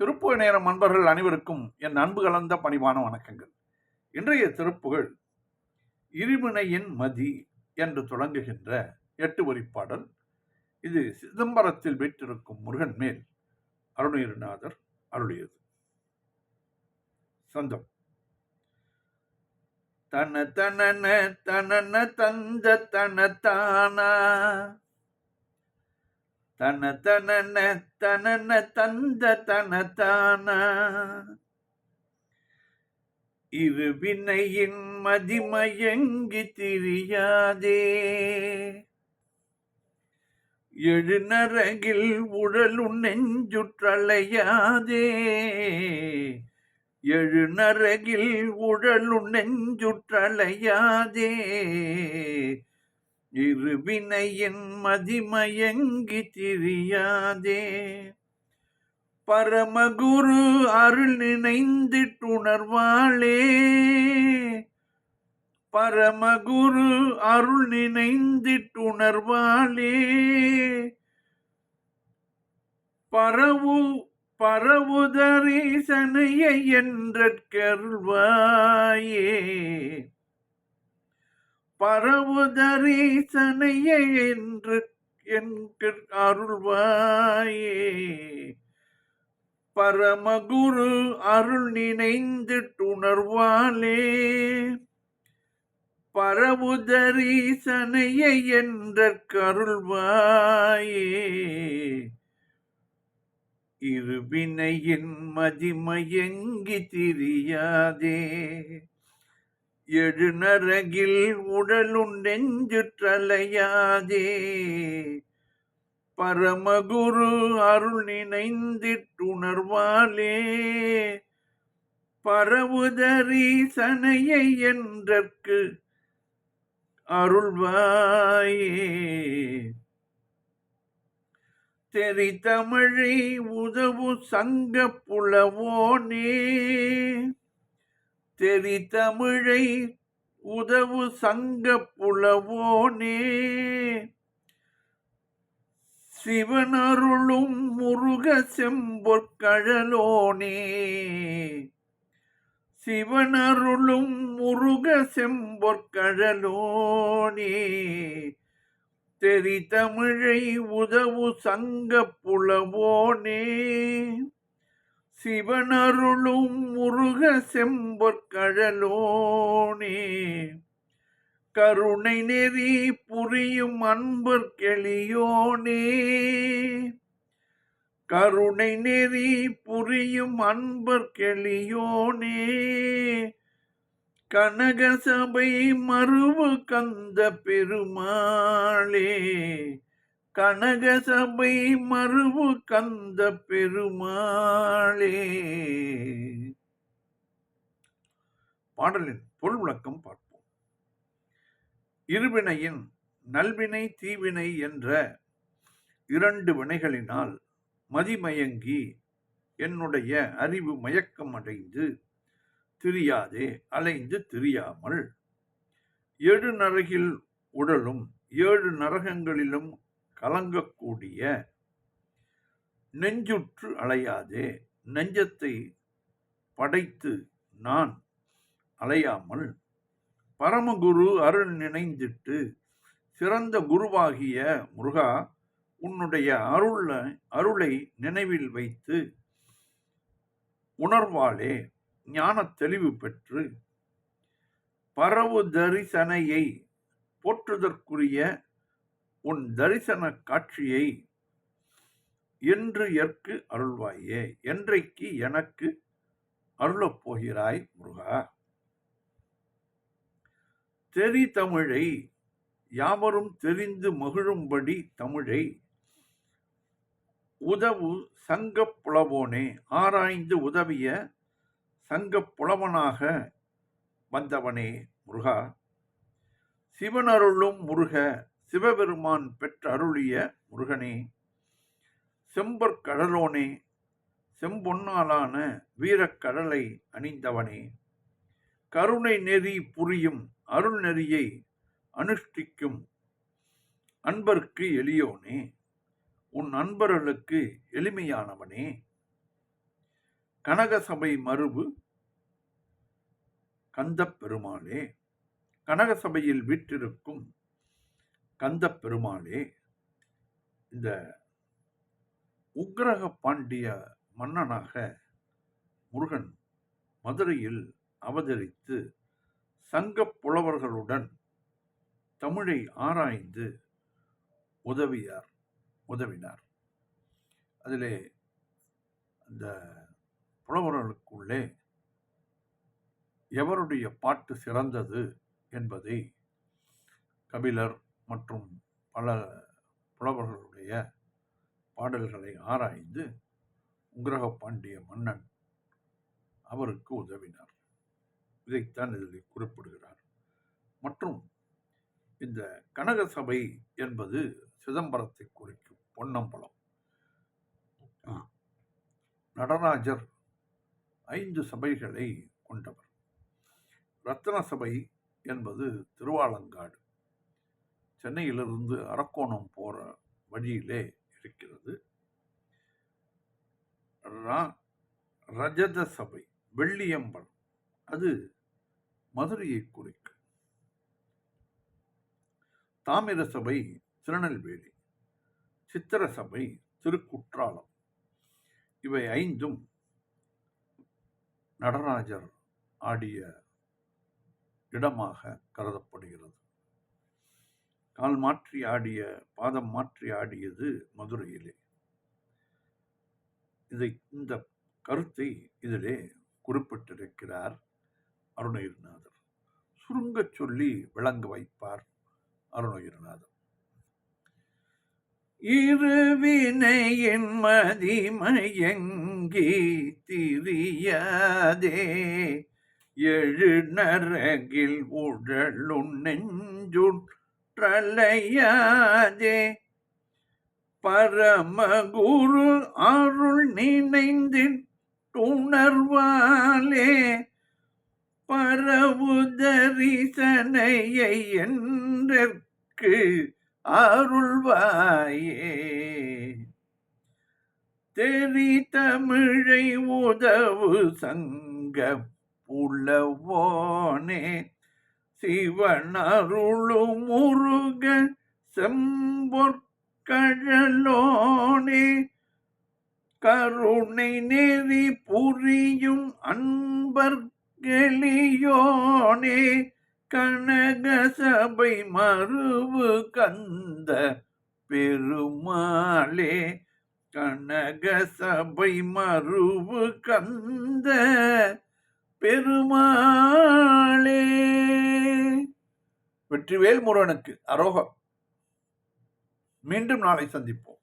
திருப்புகழ் நேரம் அன்பர்கள் அனைவருக்கும் என் அன்பு கலந்த பணிவான வணக்கங்கள். இன்றைய திருப்புகழ் இருவினையின் மதி என்று தொடங்குகின்ற எட்டு வரிப்பாடல். இது சிதம்பரத்தில் வீற்றிருக்கும் முருகன் மேல் அருணகிரிநாதர் அருளியது. சொந்தம். தன தன தன தந்த தன தானா தன தனன தனன தந்த தனத்தான இரு வினையின் மதிமயங்கி திரியாதே. எழுநரகில் உடலு நெஞ்சுற்றலையாதே. எழுநரகில் உடலு நெஞ்சுற்றலையாதே. இருவினையின் மதிமயங்கி திரியாதே. பரமகுரு அருள் நினைந்திட்டுணர்வாளே. பரமகுரு அருள் நினைந்திட்டுணர்வாளே. பரவு பரவுதரீசனையை என்றற்கருள்வாயே. பரவுதரீசனையே என்று என்கிற அருள்வாயே. பரமகுரு அருள் நினைந்து உணர்வாளே பரவுதரீசனையை என்ற கருள்வாயே இருவினையின் மதிமயங்கி திரியாதே. எழுநரகில் உடலுண்டெஞ்சுற்றலையாதே பரமகுரு அருள் நினைந்திட்டுணர்வாலே பரவுதரீசனையை என்றற்கு அருள்வாயே. தெரி தமிழை உதவு சங்க புலவோனே. தெரி தமிழை உதவு சங்க புலவோனே. சிவனருளும் முருக செம்பொற்கழலோனே சிவனருளும் முருக செம்பொற்கழலோனே தெரி தமிழை உதவு சங்க புலவோனே. சிவனருளும் முருக செம்பொற்கழலோனே கருணை நெறி புரியும் அன்பர் கெளியோனே. கருணை நெறி புரியும் அன்பர் கெளியோனே. கனகசபை மறுவு கந்த பெருமாளே. கனகசபை மறுவு கந்த பெருமாளே. பாடலின் பொருள் விளக்கம் பார்ப்போம். இருவினையின் நல்வினை தீவினை என்ற இரண்டு வினைகளினால் மதிமயங்கி என்னுடைய அறிவு மயக்கம் அடைந்து திரியாதே அலைந்து திரியாமல் ஏழு நரகில் உடலும் ஏழு நரகங்களிலும் கலங்கக்கூடிய நெஞ்சுற்று அலையாதே. நெஞ்சத்தை படைத்து நான் அலையாமல் பரமகுரு அருள் நினைந்திட்டு சிறந்த குருவாகிய முருகா உன்னுடைய அருள அருளை நினைவில் வைத்து உணர்வாலே ஞான தெளிவு பெற்று பரவு தரிசனையை போற்றுதற்குரிய உன் தரிசன காட்சியை என்று எற்கு அருள்வாயே. என்றைக்கு எனக்கு அருளப் போகிறாய் முருகா? தெரி தமிழை யாவரும் தெரிந்து மகிழும்படி தமிழை உதவு சங்கப் புலவோனே. ஆராய்ந்து உதவிய சங்கப் புலவனாக வந்தவனே முருகா. சிவனருளும் முருக சிவபெருமான் பெற்றருளிய முருகனே செம்பற்கடலோனே செம்பொன்னாலான வீரக்கடலை அணிந்தவனே. கருணை நெறி புரியும் அருள் நெறியை அனுஷ்டிக்கும் அன்பர்க்கு எளியோனே உன் அன்பர்களுக்கு எளிமையானவனே. கனகசபை மறுபு கந்தப் பெருமாளே கனகசபையில் விற்றிருக்கும் கந்த பெருமாளே இந்த உக்ரக பாண்டிய மன்னனாக முருகன் மதுரையில் அவதரித்து சங்கப் புலவர்களுடன் தமிழை ஆராய்ந்து உதவியார் உதவினார். அதிலே அந்த புலவர்களுக்குள்ளே எவருடைய பாட்டு சிறந்தது என்பதை கபிலர் மற்றும் பல புலவர்களுடைய பாடல்களை ஆராய்ந்து உங்கிரக பாண்டிய மன்னன் அவருக்கு உதவினார். இதைத்தான் இதில் குறிப்பிடுகிறார். மற்றும் இந்த கனக சபை என்பது சிதம்பரத்தை குறிக்கும் பொன்னம்பலம். நடராஜர் ஐந்து சபைகளை கொண்டவர். ரத்ன சபை என்பது திருவாலங்காடு. சென்னையிலிருந்து அரக்கோணம் போகிற வழியிலே இருக்கிறது. ரா- ரஜத சபை வெள்ளியம்பலம். அது மதுரையை குறிக்கும். தாமிர சபை திருநெல்வேலி. சித்திர சபை திருக்குற்றாலம். இவை ஐந்தும் நடராஜர் ஆடிய இடமாக கருதப்படுகிறது. கால் மாற்றி ஆடிய பாதம் மாற்றி ஆடியது மதுரையிலே. இதை இந்த கருத்தை இதிலே குறிப்பிட்டிருக்கிறார் அருணகிரிநாதர். சுருங்கச் சொல்லி விளங்க வைப்பார் அருணகிரிநாதர். இருவினையின் மதிமயங்கி திரியாதே எழு நரகில் உடலுன் நெஞ்சுற்றலையாதே பரமகுரு அருள் நினைந்திட்டுணர்வாலே பரவு என்றற்கு அருள்வாயே. தெரி தமிழை உதவு சங்க புலவோனே. சிவன் அருளும் முருக செம்பொற்கழலோனே கருணை நெறி புரியும் அன்பர்களியோனே கனக சபை மறுவு கந்த பெருமாளே கனக சபை மறுவு கந்த பெருமாளே. வெற்றிவேல் முருகனுக்கு அரோகம் மீண்டும் நாளை சந்திப்போம்.